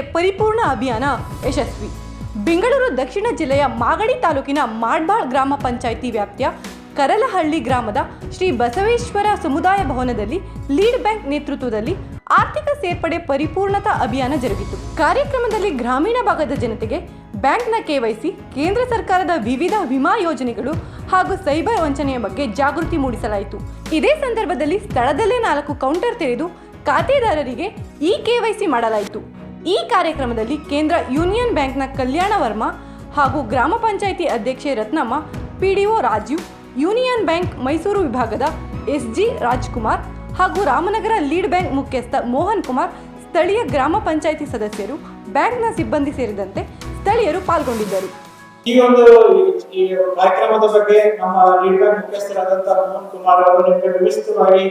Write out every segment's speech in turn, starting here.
ಪರಿಪೂರ್ಣ ಅಭಿಯಾನ ಯಶಸ್ವಿ. ಬೆಂಗಳೂರು ದಕ್ಷಿಣ ಜಿಲ್ಲೆಯ ಮಾಗಡಿ ತಾಲೂಕಿನ ಮಾಡ್ಬಾಳ್ ಗ್ರಾಮ ಪಂಚಾಯಿತಿ ವ್ಯಾಪ್ತಿಯ ಕರಲಹಳ್ಳಿ ಗ್ರಾಮದ ಶ್ರೀ ಬಸವೇಶ್ವರ ಸಮುದಾಯ ಭವನದಲ್ಲಿ ಲೀಡ್ ಬ್ಯಾಂಕ್ ನೇತೃತ್ವದಲ್ಲಿ ಆರ್ಥಿಕ ಸೇರ್ಪಡೆ ಪರಿಪೂರ್ಣತಾ ಅಭಿಯಾನ ಜರುಗಿತು. ಕಾರ್ಯಕ್ರಮದಲ್ಲಿ ಗ್ರಾಮೀಣ ಭಾಗದ ಜನತೆಗೆ ಬ್ಯಾಂಕ್ನ ಕೆವೈಸಿ ಕೇಂದ್ರ ಸರ್ಕಾರದ ವಿವಿಧ ವಿಮಾ ಯೋಜನೆಗಳು ಹಾಗೂ ಸೈಬರ್ ವಂಚನೆಯ ಬಗ್ಗೆ ಜಾಗೃತಿ ಮೂಡಿಸಲಾಯಿತು. ಇದೇ ಸಂದರ್ಭದಲ್ಲಿ ಸ್ಥಳದಲ್ಲೇ ನಾಲ್ಕು ಕೌಂಟರ್ ತೆರೆದು ಖಾತೆದಾರರಿಗೆ ಇ ಕೆವೈಸಿ ಮಾಡಲಾಯಿತು. ಈ ಕಾರ್ಯಕ್ರಮದಲ್ಲಿ ಕೇಂದ್ರ ಯೂನಿಯನ್ ಬ್ಯಾಂಕ್ನ ಕಲ್ಯಾಣ ವರ್ಮ ಹಾಗೂ ಗ್ರಾಮ ಪಂಚಾಯಿತಿ ಅಧ್ಯಕ್ಷೆ Ratnamma, PDO Rajeev, union bank Mysuru ವಿಭಾಗದ ಎಸ್ಜಿ ರಾಜ್ಕುಮಾರ್ ಹಾಗೂ ರಾಮನಗರ ಲೀಡ್ ಬ್ಯಾಂಕ್ ಮುಖ್ಯಸ್ಥ ಮೋಹನ್ ಕುಮಾರ್, ಸ್ಥಳೀಯ ಗ್ರಾಮ ಪಂಚಾಯಿತಿ ಸದಸ್ಯರು, ಬ್ಯಾಂಕ್ನ ಸಿಬ್ಬಂದಿ ಸೇರಿದಂತೆ ಸ್ಥಳೀಯರು ಪಾಲ್ಗೊಂಡಿದ್ದರು. ಈ ಒಂದು ಈ ಕಾರ್ಯಕ್ರಮದ ಬಗ್ಗೆ ನಮ್ಮ ಲೀಡ್ ಬ್ಯಾಂಕ್ ಮುಖ್ಯಸ್ಥರಾದಂತಹ ಮೋಹನ್ ಕುಮಾರ್ ಅವರು ನಿಮಗೆ ವಿಸ್ತೃತವಾಗಿ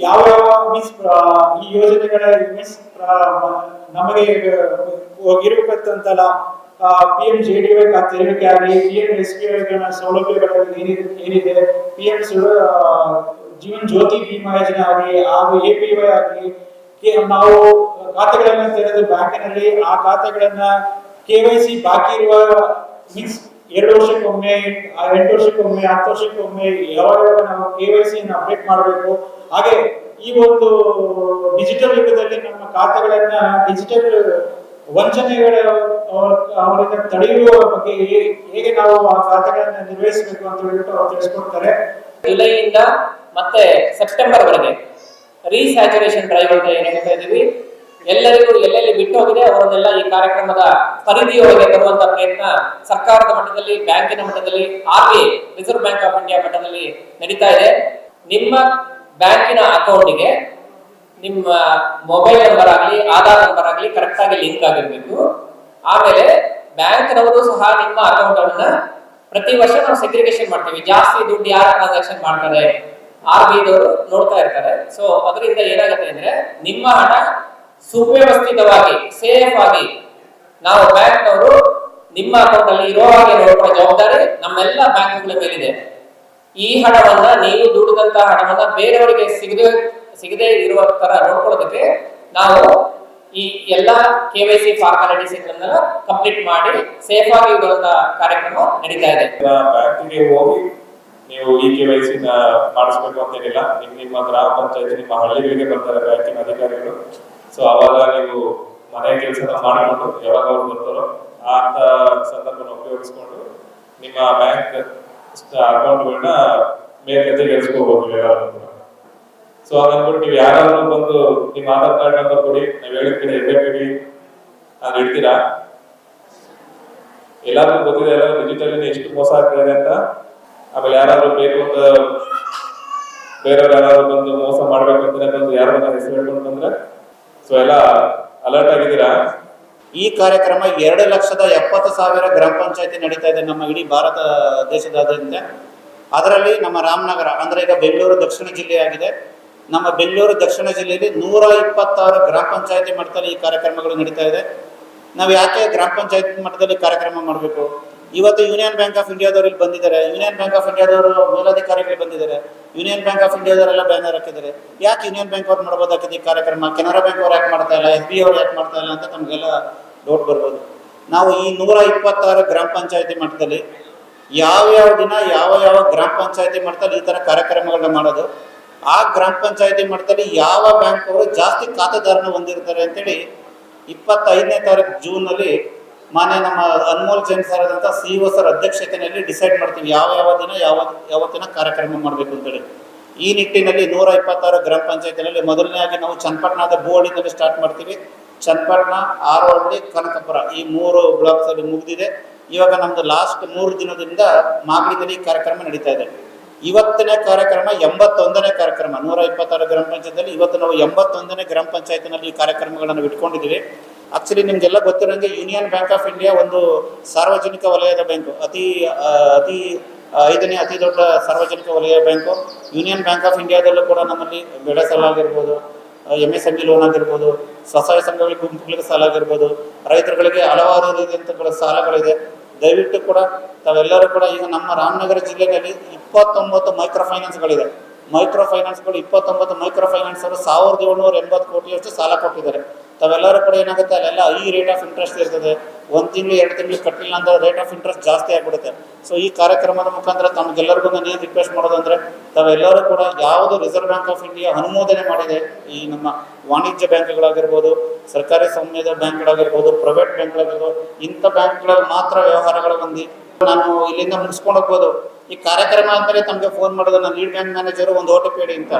ಯಾವ ಯಾವ ಮೀನ್ಸ್ ಈ ಯೋಜನೆಗಳ ಮೀನ್ಸ್ ನಮಗೆ ಹೋಗಿರಬೇಕಂತಲ್ಲ P M J D Y ತೆರಳಿಕೆ ಆಗಲಿ ಪಿ ಎಂ ಎಸ್ ಪಿ ಸೌಲಭ್ಯಗಳು ಏನಿದೆ ಏನಿದೆ ಪಿ ಎಂ ಜೀವನ್ ಜ್ಯೋತಿ ಬಿಮಾ ಯೋಜನೆ ಆಗಲಿ, ಹಾಗೂ ಎ ಪಿ ವೈ ಆಗಲಿ ನಾವು ಖಾತೆಗಳನ್ನ ತೆರೆದು ಬ್ಯಾಂಕಿನಲ್ಲಿ ಆ ಖಾತೆಗಳನ್ನ ಕೆ ವೈ ಸಿ ಬಾಕಿ ಇರುವ ಮೀನ್ಸ್ ಎರಡು ವರ್ಷಕ್ಕೊಮ್ಮೆ ಎಂಟು ವರ್ಷಕ್ಕೊಮ್ಮೆ, ಹತ್ತು ವರ್ಷಕ್ಕೊಮ್ಮೆ ಯಾವಾಗ ನಾವು ಸಿಯನ್ನು ಅಪ್ಡೇಟ್ ಮಾಡಬೇಕು. ಹಾಗೆ ಈ ಒಂದು ಡಿಜಿಟಲ್ ಯುಗದಲ್ಲಿ ನಮ್ಮ ಖಾತೆಗಳನ್ನ ಡಿಜಿಟಲ್ ವಂಚನೆಗಳ ಅವ್ರ- ಅವರಿಂದ ತಡೆಯುವ ಬಗ್ಗೆ ಹೇಗೆ ನಾವು ಆ ಖಾತೆಗಳನ್ನ ನಿರ್ವಹಿಸಬೇಕು ಅಂತ ಹೇಳ್ಬಿಟ್ಟು ಅವ್ರು ತಿಳಿಸ್ಕೊಡ್ತಾರೆ. ಜುಲೈಯಿಂದ ಮತ್ತೆ ಸೆಪ್ಟೆಂಬರ್ ವರೆಗೆ ರೀಸ್ಯಾಚುರೇಷನ್ ಡ್ರೈವ್ ಅಂತ ಏನ್ ಹೇಳ್ತಾ ಇದೀವಿ ಎಲ್ಲರಿಗೂ ಎಲ್ಲೆಲ್ಲಿ ಬಿಟ್ಟು ಹೋಗಿದೆ ಅವರನ್ನೆಲ್ಲ ಈ ಕಾರ್ಯಕ್ರಮದ ಪರಿಧಿಯೊಳಗೆ ತರುವಂತಹ ಪ್ರಯತ್ನ ಸರ್ಕಾರದ ಮಟ್ಟದಲ್ಲಿ, ಬ್ಯಾಂಕಿನ ಮಟ್ಟದಲ್ಲಿ R reserve bank of India ಮಟ್ಟದಲ್ಲಿ ನಡೀತಾ ಇದೆ. ನಿಮ್ಮ ಬ್ಯಾಂಕಿನ ಅಕೌಂಟಿಗೆ ನಿಮ್ಮ ಮೊಬೈಲ್ ನಂಬರ್ ಆಗಲಿ, ಆಧಾರ್ ನಂಬರ್ ಆಗಲಿ ಕರೆಕ್ಟ್ ಆಗಿ ಲಿಂಕ್ ಆಗಿರ್ಬೇಕು. ಆಮೇಲೆ ಬ್ಯಾಂಕ್ನವರು ಸಹ ನಿಮ್ಮ ಅಕೌಂಟ್ ಅನ್ನ ಪ್ರತಿ ವರ್ಷ ನಾವು ಸೆಗ್ರಿಗೇಷನ್ ಮಾಡ್ತೀವಿ. ಜಾಸ್ತಿ ದುಡ್ಡು ಯಾರು ಟ್ರಾನ್ಸಾಕ್ಷನ್ ಮಾಡ್ತಾರೆ? ಆರ್ ಬಿ ದವರು ನೋಡ್ತಾ ಇರ್ತಾರೆ. ಸೊ ಅದರಿಂದ ಏನಾಗುತ್ತೆ ಅಂದ್ರೆ ನಿಮ್ಮ ಹಣ ಸುವ್ಯವಸ್ಥಿತವಾಗಿ ಸೇಫ್ ಆಗಿ ನಾವು ಬ್ಯಾಂಕ್ನವರು ನಿಮ್ಮ ಅಕೌಂಟ್ ಅಲ್ಲಿ ಇರೋ ಹಾಗೆ ನೋಡ್ಕೊಳ್ಳೋ ಜವಾಬ್ದಾರಿ ನಮ್ಮೆಲ್ಲ ಬ್ಯಾಂಕ್ಗಳ ಮೇಲಿದೆ. ಈ ಹಣವನ್ನ ನೀವು ದುಡಿದಂತಹ ಹಣವನ್ನ ಬೇರೆಯವರಿಗೆ ಸಿಗದೆ ಸಿಗದೆ ಇರುವ ತರ ನೋಡ್ಕೊಳ್ಳೋದಕ್ಕೆ ನಾವು ಈ ಎಲ್ಲಾ K Y C formalities complete ಮಾಡಿ ಸೇಫ್ ಆಗಿ ಇರುವಂತಹ ಕಾರ್ಯಕ್ರಮ ನಡೀತಾ ಇದೆ. ಬ್ಯಾಂಕಿಗೆ ಹೋಗಿ ನೀವು ಈ ಕೆ ವೈ ಸಿ ಮಾಡಿಸ್ಬೇಕು ಅಂತೇನಿಲ್ಲ ನಿಮ್ ನಿಮ್ಮ ಗ್ರಾಮ ಪಂಚಾಯತ್, ನಿಮ್ಮ ಹಳ್ಳಿಗಳಿಗೆ ಬರ್ತಾರೆ ಬ್ಯಾಂಕಿನ ಅಧಿಕಾರಿಗಳು. ಸೊ ಅವಾಗ ನೀವು ಮನೆ ಕೆಲಸ ಮಾಡಿಕೊಂಡು ಯಾವಾಗ ಅವ್ರು ಬರ್ತಾರೋ ಅಂತ ಸಂದರ್ಭನ ಉಪಯೋಗಿಸ್ಕೊಂಡು ನಿಮ್ಮ ಬ್ಯಾಂಕ್ ಅಕೌಂಟ್ಗಳನ್ನ ಮೇಲ್ಗತಿಗೆ ಎಳ್ಸ್ಕೋಬಹುದು ಎಲ್ಲರೂ ಸೊ ಅದನ್ಬಿಟ್ಟು ನೀವು ಯಾರಾದ್ರೂ ಬಂದು ನಿಮ್ಮ ಆಧಾರ್ ಕಾರ್ಡ್ ನಂಬರ್ ಕೊಡಿ, ನಾವು ಹೇಳಿದ ಕಡೆ ಬಿಡಿ ಅದು ಇಡ್ತೀರಾ? ಎಲ್ಲಾದ್ರೂ ಗೊತ್ತಿದೆ ಎಲ್ಲ ಡಿಜಿಟಲ್ ಎಷ್ಟು ಮೋಸ ಆಗ್ತಿದೆ ಅಂತ? ಆಮೇಲೆ ಯಾರಾದ್ರೂ ಬೇಕು ಅಂತ ಬೇರೆಯವ್ರು ಯಾರಾದ್ರೂ ಬಂದು ಮೋಸ ಮಾಡ್ಬೇಕು ಅಂತ ಬಂದು ಯಾರನ್ನ ಹೆಸರು ಹೇಳ್ಕೊಂಡು ಬಂದ್ರೆ? ಸೊ ಎಲ್ಲ ಅಲರ್ಟ್ ಆಗಿದ್ದೀರಾ? ಈ ಕಾರ್ಯಕ್ರಮ ಎರಡು ಲಕ್ಷದ ಎಪ್ಪತ್ತು ಸಾವಿರ ಗ್ರಾಮ ಪಂಚಾಯತಿ ನಡೀತಾ ಇದೆ ನಮ್ಮ ಇಡೀ ಭಾರತ ದೇಶದಾದ್ಯಂತ. ಅದರಲ್ಲಿ ನಮ್ಮ ರಾಮನಗರ, ಅಂದರೆ ಈಗ ಬೆಂಗಳೂರು ದಕ್ಷಿಣ ಜಿಲ್ಲೆಯಾಗಿದೆ ನಮ್ಮ ಬೆಂಗಳೂರು ದಕ್ಷಿಣ ಜಿಲ್ಲೆಯಲ್ಲಿ ನೂರ ಇಪ್ಪತ್ತಾರು ಗ್ರಾಮ ಪಂಚಾಯತಿ ಮಟ್ಟದಲ್ಲಿ ಈ ಕಾರ್ಯಕ್ರಮಗಳು ನಡೀತಾ ಇದೆ. ನಾವು ಯಾಕೆ ಗ್ರಾಮ ಪಂಚಾಯತ್ ಮಟ್ಟದಲ್ಲಿ ಕಾರ್ಯಕ್ರಮ ಮಾಡಬೇಕು? ಇವತ್ತು ಯೂನಿಯನ್ ಬ್ಯಾಂಕ್ ಆಫ್ ಇಂಡಿಯಾದವರು ಇಲ್ಲಿ ಬಂದಿದ್ದಾರೆ. ಯೂನಿಯನ್ ಬ್ಯಾಂಕ್ ಆಫ್ ಇಂಡಿಯಾದವರು ಮೇಲಾಧಿಕಾರಿಗಳು ಬಂದಿದ್ದಾರೆ. ಯೂನಿಯನ್ ಬ್ಯಾಂಕ್ ಆಫ್ ಇಂಡಿಯಾದವರೆಲ್ಲ ಬ್ಯಾನರ್ ಹಾಕಿದ್ದಾರೆ. ಯಾಕೆ ಯೂನಿಯನ್ ಬ್ಯಾಂಕ್ ಅವ್ರು ಮಾಡ್ಬೋದಾಗಿದೆ ಈ ಕಾರ್ಯಕ್ರಮ? ಕೆನರಾ ಬ್ಯಾಂಕ್ ಅವ್ರು ಯಾಕೆ ಮಾಡ್ತಾ ಇಲ್ಲ? ಎಸ್ ಬಿ ಅವ್ರು ಯಾಕೆ ಮಾಡ್ತಾ ಇಲ್ಲ ಅಂತ ನಮಗೆಲ್ಲ ಡೌಟ್ ಬರ್ಬೋದು. ನಾವು ಈ ನೂರ ಇಪ್ಪತ್ತಾರು ಗ್ರಾಮ ಪಂಚಾಯತಿ ಮಟ್ಟದಲ್ಲಿ ಯಾವ ದಿನ, ಯಾವ ಯಾವ ಗ್ರಾಮ ಪಂಚಾಯತಿ ಮಟ್ಟದಲ್ಲಿ ಈ ಥರ ಕಾರ್ಯಕ್ರಮಗಳನ್ನ ಮಾಡೋದು, ಆ ಗ್ರಾಮ ಪಂಚಾಯತಿ ಮಟ್ಟದಲ್ಲಿ ಯಾವ ಬ್ಯಾಂಕ್ ಅವರು ಜಾಸ್ತಿ ಖಾತೆದಾರನ ಹೊಂದಿರ್ತಾರೆ ಅಂತೇಳಿ ಇಪ್ಪತ್ತೈದನೇ ತಾರೀಕು ಜೂನಲ್ಲಿ ಮಾನ್ಯ ನಮ್ಮ ಅನ್ಮೋಲ್ ಜೈನ್ ಸರ್ ಆದಂಥ ಸಿ ಸರ್ ಅಧ್ಯಕ್ಷತೆಯಲ್ಲಿ ಡಿಸೈಡ್ ಮಾಡ್ತೀವಿ ಯಾವ ಯಾವ ದಿನ, ಯಾವ, ಯಾವತ್ತಿನ ಕಾರ್ಯಕ್ರಮ ಮಾಡಬೇಕು ಅಂತೇಳಿ ಈ ನಿಟ್ಟಿನಲ್ಲಿ ನೂರ ಇಪ್ಪತ್ತಾರು ಗ್ರಾಮ ಪಂಚಾಯತಿನಲ್ಲಿ ಆಗಿ ನಾವು ಚನ್ನಪಟ್ಟಣದ ಬೋರ್ಡಿನಲ್ಲಿ ಸ್ಟಾರ್ಟ್ ಮಾಡ್ತೀವಿ. ಚನ್ನಪಟ್ಟಣ ಆರೋಹಳ್ಳಿ ಕನಕಪುರ ಈ ಮೂರು ಬ್ಲಾಕ್ಸ್ ಅಲ್ಲಿ ಮುಗಿದಿದೆ. ಇವಾಗ ನಮ್ದು ಲಾಸ್ಟ್ ಮೂರು ದಿನದಿಂದ ಮಾಗಡಿನಲ್ಲಿ ಕಾರ್ಯಕ್ರಮ ನಡೀತಾ ಇದೆ. ಇವತ್ತನೇ ಕಾರ್ಯಕ್ರಮ ಎಂಬತ್ತೊಂದನೇ ಕಾರ್ಯಕ್ರಮ. ನೂರ ಇಪ್ಪತ್ತಾರು ಗ್ರಾಮ ಪಂಚಾಯತ್ನಲ್ಲಿ ಇವತ್ತು ನಾವು ಎಂಬತ್ತೊಂದನೇ ಗ್ರಾಮ ಪಂಚಾಯತ್ನಲ್ಲಿ ಈ ಕಾರ್ಯಕ್ರಮಗಳನ್ನು ಇಟ್ಕೊಂಡಿದ್ದೀವಿ. ಆಕ್ಚುಲಿ ನಿಮಗೆಲ್ಲ ಗೊತ್ತಿರೋಂಗೆ ಯೂನಿಯನ್ ಬ್ಯಾಂಕ್ ಆಫ್ ಇಂಡಿಯಾ ಒಂದು ಸಾರ್ವಜನಿಕ ವಲಯದ ಬ್ಯಾಂಕು ಅತಿ ಅತಿ ಐದನೇ ಅತಿ ದೊಡ್ಡ ಸಾರ್ವಜನಿಕ ವಲಯ ಬ್ಯಾಂಕು ಯೂನಿಯನ್ ಬ್ಯಾಂಕ್ ಆಫ್ ಇಂಡಿಯಾದಲ್ಲೂ ಕೂಡ ನಮ್ಮಲ್ಲಿ ಬೆಳೆ ಸಾಲ ಆಗಿರ್ಬೋದು M S M E loan ಆಗಿರ್ಬೋದು, ಸ್ವಸಹಾಯ ಸಂಘಗಳ ಗುಂಪುಗಳಿಗೆ ಸಾಲ ಆಗಿರ್ಬೋದು ರೈತರುಗಳಿಗೆ ಹಲವಾರು ರೀತಿಯಂತಹ ಸಾಲಗಳಿದೆ. ದಯವಿಟ್ಟು ಕೂಡ ತಾವೆಲ್ಲರೂ ಕೂಡ ಈಗ ನಮ್ಮ ರಾಮನಗರ ಜಿಲ್ಲೆಯಲ್ಲಿ ಇಪ್ಪತ್ತೊಂಬತ್ತು ಮೈಕ್ರೋ ಫೈನಾನ್ಸ್ಗಳಿದೆ ಮೈಕ್ರೋ ಫೈನಾನ್ಸ್ಗಳು ಇಪ್ಪತ್ತೊಂಬತ್ತು ಮೈಕ್ರೋ ಫೈನಾನ್ಸ್ ಅವರು ಸಾವಿರದ ಏಳ್ನೂರ ಎಂಬತ್ತು ಕೋಟಿಯಷ್ಟು ಸಾಲ ಕೊಟ್ಟಿದ್ದಾರೆ. ತಾವೆಲ್ಲರೂ ಕೂಡ ಏನಾಗುತ್ತೆ, ಅಲ್ಲೆಲ್ಲ ಈ ರೇಟ್ ಆಫ್ ಇಂಟ್ರೆಸ್ಟ್ ಇರ್ತದೆ. ಒಂದು ತಿಂಗಳು, ಎರಡು ತಿಂಗಳು ಕಟ್ಟಿಲ್ಲ ಅಂದ್ರೆ ರೇಟ್ ಆಫ್ ಇಂಟ್ರೆಸ್ಟ್ ಜಾಸ್ತಿ ಆಗಿಬಿಡುತ್ತೆ. ಸೊ ಈ ಕಾರ್ಯಕ್ರಮದ ಮುಖಾಂತರ ತಮಗೆಲ್ಲರಿಗೂ ನಾನು ಏನು ರಿಕ್ವೆಸ್ಟ್ ಮಾಡೋದಂದ್ರೆ ತಾವೆಲ್ಲರೂ ಕೂಡ ಯಾವುದು ರಿಸರ್ವ್ ಬ್ಯಾಂಕ್ ಆಫ್ ಇಂಡಿಯಾ ಅನುಮೋದನೆ ಮಾಡಿದೆ, ಈ ನಮ್ಮ ವಾಣಿಜ್ಯ ಬ್ಯಾಂಕ್ಗಳಾಗಿರ್ಬೋದು, ಸರ್ಕಾರಿ ಸ್ವಾಮ್ಯದ ಬ್ಯಾಂಕ್ಗಳಾಗಿರ್ಬೋದು ಪ್ರೈವೇಟ್ ಬ್ಯಾಂಕ್ಗಳಾಗಿರ್ಬೋದು, ಇಂಥ ಬ್ಯಾಂಕ್ಗಳಲ್ಲಿ ಮಾತ್ರ ವ್ಯವಹಾರಗಳು ಬಂದು ನಾನು ಇಲ್ಲಿಂದ ಮುಗಿಸ್ಕೊಂಡು ಹೋಗ್ಬೋದು. ಈ ಕಾರ್ಯಕ್ರಮ ಆದ್ಮೇಲೆ ತಮಗೆ ಫೋನ್ ಮಾಡೋದು ನಾನು ಲೀಡ್ ಬ್ಯಾಂಕ್ ಮ್ಯಾನೇಜರು ಒಂದು ಓ ಟಿ ಪಿ ಅಂತ.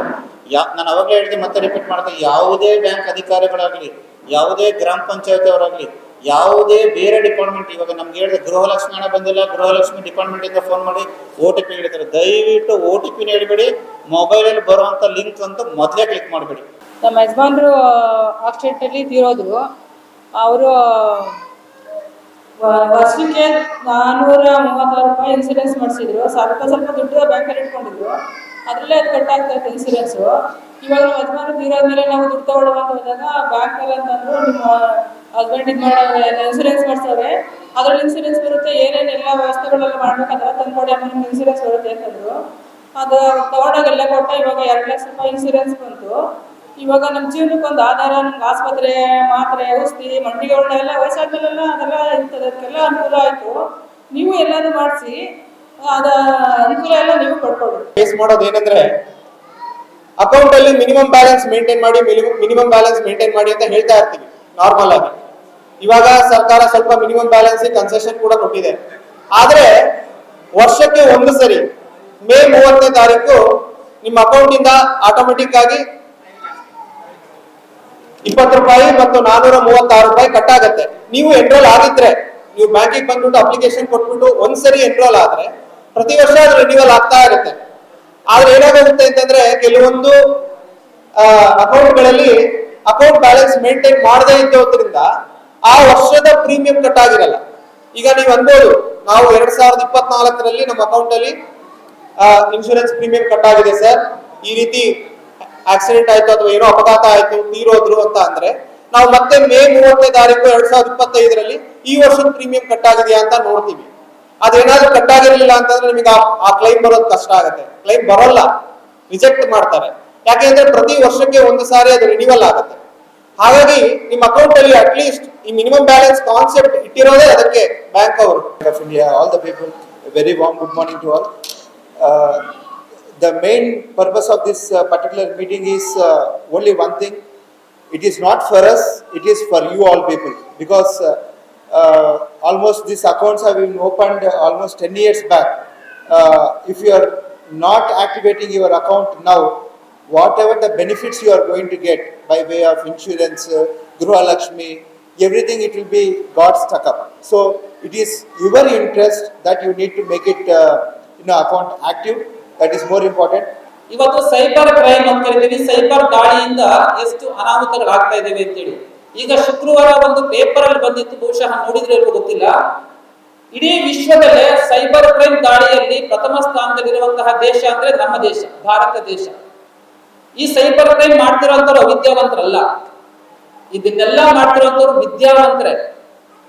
ಯಾ, ನಾನು ಅವಾಗಲೇ ಹೇಳಿದೆ, ಮತ್ತೆ ರಿಪೀಟ್ ಮಾಡ್ತೀನಿ ಯಾವುದೇ ಬ್ಯಾಂಕ್ ಅಧಿಕಾರಿಗಳಾಗಲಿ ಯಾವುದೇ ಗ್ರಾಮ ಪಂಚಾಯತ್ ಅವರಾಗ್ಲಿ, ಯಾವುದೇ ಬೇರೆ ಡಿಪಾರ್ಟ್ಮೆಂಟ್ ಇವಾಗ ನಮ್ಗೆ ಹೇಳಿದ್ರೆ ಗೃಹಲಕ್ಷ್ಮಿ ಹಣ ಬಂದಿಲ್ಲ ಗೃಹಲಕ್ಷ್ಮಿ ಡಿಪಾರ್ಟ್ಮೆಂಟ್ ಇಂದ ಫೋನ್ ಮಾಡಿ ಓ ಟಿ ಪಿ ಹೇಳ್ತಾರೆ ದಯವಿಟ್ಟು ಓ ಟಿ ಪಿನ ಮೊಬೈಲ್ ಮೊಬೈಲಲ್ಲಿ ಬರುವಂತ ಲಿಂಕ್ ಅಂತ ಮೊದಲೇ ಕ್ಲಿಕ್ ಮಾಡಬೇಡಿ. ನಮ್ಮ ಯಜಮಾನ್ರು ಆಕ್ಸಿಡೆಂಟಲ್ಲಿ ತೀರೋದು ಅವರು ವರ್ಷಕ್ಕೆ ನಾನ್ನೂರ ಮೂವತ್ತಾರು ರೂಪಾಯಿ ಇನ್ಸೂರೆನ್ಸ್ ಮಾಡಿಸಿದ್ರು. ಸ್ವಲ್ಪ ಸ್ವಲ್ಪ ದುಡ್ಡು ಬ್ಯಾಂಕಲ್ಲಿ ಇಟ್ಕೊಂಡಿದ್ರು. ಅದರಲ್ಲೇ ಅದು ಕಟ್ಟಾಗ್ತಾ ಇತ್ತು ಇನ್ಸೂರೆನ್ಸು ಇವಾಗ ನಮ್ಮ ಯಜಮಾನ್ರು ತೀರೋದ್ಮೇಲೆ ನಾವು ದುಡ್ಡು ತಗೊಳ್ಳೋ ಅಂತ ಹೋದಾಗ ಬ್ಯಾಂಕಲ್ಲಿ ಅಂತಂದ್ರು ನಿಮ್ಮ ಹಸ್ಬೆಂಡ್ ಇದು ಮಾಡೋ ಇನ್ಸೂರೆನ್ಸ್ ಮಾಡ್ತಾರೆ ಅದ್ರಲ್ಲಿ ಇನ್ಸೂರೆನ್ಸ್ ಬರುತ್ತೆ, ಏನೇನು ಎಲ್ಲ ವ್ಯವಸ್ಥೆಗಳೆಲ್ಲ ಮಾಡ್ಬೇಕು, ಅದೆಲ್ಲ ತಂದ್ಕೊಡಿ ನಿಮ್ಗೆ ಇನ್ಸೂರೆನ್ಸ್ ಬರುತ್ತೆ ಅಂತಂದ್ರು. ಅದು ತಗೊಂಡಾಗೆಲ್ಲ ಕೊಟ್ಟ ಇವಾಗ ಎರಡು ಲಕ್ಷ ರೂಪಾಯಿ ಇನ್ಸೂರೆನ್ಸ್ ಬಂತು. ಇವಾಗ ನಮ್ಮ ಜೀವನಕ್ಕೆ ಒಂದು ಆಧಾರ, ನಮ್ಗೆ ಆಸ್ಪತ್ರೆ, ಮಾತ್ರೆ, ಔಷಧಿ ಮಂಡಿಗಳನ್ನೆಲ್ಲ ವಯಸ್ಸಾದ್ಮೇಲೆಲ್ಲ ಅದೆಲ್ಲ ಇರ್ತದೆ, ಅದಕ್ಕೆಲ್ಲ ಅನುಕೂಲ ಆಯಿತು. ನೀವು ಎಲ್ಲಾನು ಮಾಡಿಸಿ ನೀವು ಫೇಸ್ ಮಾಡೋದು ಏನಂದ್ರೆ ಅಕೌಂಟ್ ಅಲ್ಲಿ ಮಿನಿಮಮ್ ಬ್ಯಾಲೆನ್ಸ್ ಮೇಂಟೈನ್ ಮಾಡಿ ಮಿನಿಮಮ್ ಬ್ಯಾಲೆನ್ಸ್ ಮೇಂಟೈನ್ ಮಾಡಿ ಅಂತ ಹೇಳ್ತಾ ಇರ್ತೀವಿ ನಾರ್ಮಲ್ ಆಗಿ. ಇವಾಗ ಸರ್ಕಾರ ಸ್ವಲ್ಪ ಮಿನಿಮಮ್ ಬ್ಯಾಲೆನ್ಸ್ ಕನ್ಸೆಷನ್ ಕೂಡ ಕೊಟ್ಟಿದೆ. ಆದ್ರೆ, ವರ್ಷಕ್ಕೆ ಒಂದು ಸರಿ, ಮೇ ಮೂವತ್ತನೇ ತಾರೀಕು ನಿಮ್ಮ ಅಕೌಂಟ್ ಇಂದ ಆಟೋಮೆಟಿಕ್ ಆಗಿ ಇಪ್ಪತ್ತು ರೂಪಾಯಿ ಮತ್ತು ನಾನೂರ ಮೂವತ್ತಾರು ರೂಪಾಯಿ ಕಟ್ ಆಗತ್ತೆ. ನೀವು ಎನ್ರೋಲ್ ಆಗಿದ್ರೆ, ನೀವು ಬ್ಯಾಂಕಿಗೆ ಬಂದ್ಬಿಟ್ಟು ಅಪ್ಲಿಕೇಶನ್ ಕೊಟ್ಬಿಟ್ಟು ಒಂದ್ಸರಿ ಎನ್ರೋಲ್ ಆದ್ರೆ ಪ್ರತಿ ವರ್ಷ ಅದು ರಿನ್ಯೂವಲ್ ಆಗ್ತಾ ಇರುತ್ತೆ. ಆದ್ರೆ ಏನಾಗುತ್ತೆ ಅಂತಂದ್ರೆ ಕೆಲವೊಂದು ಅಕೌಂಟ್ಗಳಲ್ಲಿ ಅಕೌಂಟ್ ಬ್ಯಾಲೆನ್ಸ್ ಮೇಂಟೈನ್ ಮಾಡದೇ ಇದ್ದೋದ್ರಿಂದ ಆ ವರ್ಷದ ಪ್ರೀಮಿಯಂ ಕಟ್ ಆಗಿರಲ್ಲ. ಈಗ ನೀವು ಅನ್ಬೋದು, ನಾವು ಎರಡ್ ಸಾವಿರದ ಇಪ್ಪತ್ನಾಲ್ಕರಲ್ಲಿ ನಮ್ಮ ಅಕೌಂಟ್ ಅಲ್ಲಿ ಇನ್ಶೂರೆನ್ಸ್ ಪ್ರೀಮಿಯಂ ಕಟ್ ಆಗಿದೆ ಸರ್. ಈ ರೀತಿ ಆಕ್ಸಿಡೆಂಟ್ ಆಯ್ತು ಅಥವಾ ಏನೋ ಅಪಘಾತ ಆಯ್ತು, ತೀರೋದ್ರು ಅಂತ ಅಂದ್ರೆ ನಾವು ಮತ್ತೆ ಮೇ ಮೂವತ್ತನೇ ತಾರೀಕು ಎರಡ್ ಸಾವಿರದ ಇಪ್ಪತ್ತೈದರಲ್ಲಿ ಈ ವರ್ಷದ ಪ್ರೀಮಿಯಂ ಕಟ್ ಆಗಿದೆಯಾ ಅಂತ ನೋಡ್ತೀವಿ. ಅದೇನಾದ್ರೂ ಕಟ್ ಆಗಿರ್ಲಿಲ್ಲ ಅಂತಂದ್ರೆ ನಿಮಗೆ ಆ- ಕ್ಲೈಮ್ ಬರೋದು ಕಷ್ಟ ಆಗುತ್ತೆ. ಕ್ಲೈಮ್ ಬರೋಲ್ಲ. ರಿಜೆಕ್ಟ್ ಮಾಡ್ತಾರೆ. ಯಾಕೆಂದ್ರೆ ಪ್ರತಿ ವರ್ಷಕ್ಕೆ ಒಂದು ಸಾರಿ ಅದು ರಿನಿವಲ್ ಆಗುತ್ತೆ. ಹಾಗಾಗಿ ನಿಮ್ಮ ಅಕೌಂಟ್ ಅಲ್ಲಿ ಅಟ್ ಲೀಸ್ಟ್ ಈ ಮಿನಿಮಮ್ ಬ್ಯಾಲೆನ್ಸ್ ಕಾನ್ಸೆಪ್ಟ್ ಇಟ್ಟಿರೋದೇ ಅದಕ್ಕೆ ಬ್ಯಾಂಕ್ ಅವರು. Of India all the people, very warm good morning to to the main purpose of this particular meeting is only meeting is it is one thing. It is not for us, it is for you all people. Because uh, uh, almost these accounts have been opened almost 10 years back. Uh, If you are not activating your account now, whatever the benefits you are going to get by way of insurance, uh, Gruha Lakshmi, everything it will be got stuck up. So it is your interest that you need to make it, uh, you know, account active. That is more important. ಇವತ್ತು cyber crime ಅಂತ ಕರಿತೀವಿ cyber ದಾಳಿಯಿಂದ ಎಷ್ಟು ಅನಾಹುತಗಳಾಗ್ತಾ ಇದಾವೆ ಅಂತೇಳಿ ಈಗ ಶುಕ್ರವಾರ ಒಂದು ಪೇಪರ್ ಅಲ್ಲಿ ಬಂದಿತ್ತು, ಬಹುಶಃ ನೋಡಿದ್ರೆ ಗೊತ್ತಿಲ್ಲ. ಇಡೀ ವಿಶ್ವದಲ್ಲೇ ಸೈಬರ್ ಕ್ರೈಮ್ ದಾಳಿಯಲ್ಲಿ ಪ್ರಥಮ ಸ್ಥಾನದಲ್ಲಿರುವಂತಹ ದೇಶ ಅಂದ್ರೆ ನಮ್ಮ ದೇಶ, ಭಾರತ ದೇಶ. ಈ ಸೈಬರ್ ಕ್ರೈಮ್ ಮಾಡ್ತಿರೋಂಥವ್ರು ಅವಿದ್ಯಾವಂತರಲ್ಲ. ಇದನ್ನೆಲ್ಲ ಮಾಡ್ತಿರೋಂಥವ್ರು ವಿದ್ಯಾವಂತರೇ.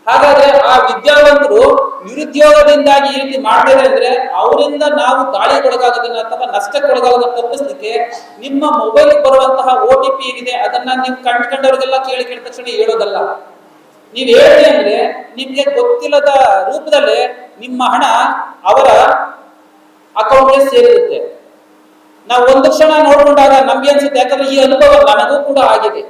ಹಾಗಾದ್ರೆ ಆ ವಿದ್ಯಾವಂತರು ನಿರುದ್ಯೋಗದಿಂದಾಗಿ ಈ ರೀತಿ ಮಾಡ್ತಾರೆ ಅಂದ್ರೆ ಅವರಿಂದ ನಾವು ದಾಳಿಗೊಳಗಾಗೋದನ್ನ ಅಥವಾ ನಷ್ಟಕ್ಕೊಳಗಾಗೋದನ್ನ ತಪ್ಪಿಸ್ಲಿಕ್ಕೆ ನಿಮ್ಮ ಮೊಬೈಲ್ ಬರುವಂತಹ ಒ ಟಿ ಪಿ ಏನಿದೆ ಅದನ್ನ ನೀವು ಕಂಡ್ಕೊಂಡವ್ರಿಗೆಲ್ಲ ಕೇಳಿ ಕೇಳಿದ ತಕ್ಷಣ ಹೇಳೋದಲ್ಲ. ನೀವ್ ಹೇಳಿ ಅಂದ್ರೆ ನಿಮ್ಗೆ ಗೊತ್ತಿಲ್ಲದ ರೂಪದಲ್ಲಿ ನಿಮ್ಮ ಹಣ ಅವರ ಅಕೌಂಟ್ಗೆ ಸೇರಿರುತ್ತೆ. ನಾವು ಒಂದು ಕ್ಷಣ ನೋಡ್ಕೊಂಡಾಗ ನಮ್ಗೆ ಅನ್ಸುತ್ತೆ, ಯಾಕಂದ್ರೆ ಈ ಅನುಭವ ನನಗೂ ಕೂಡ ಆಗಿದೆ.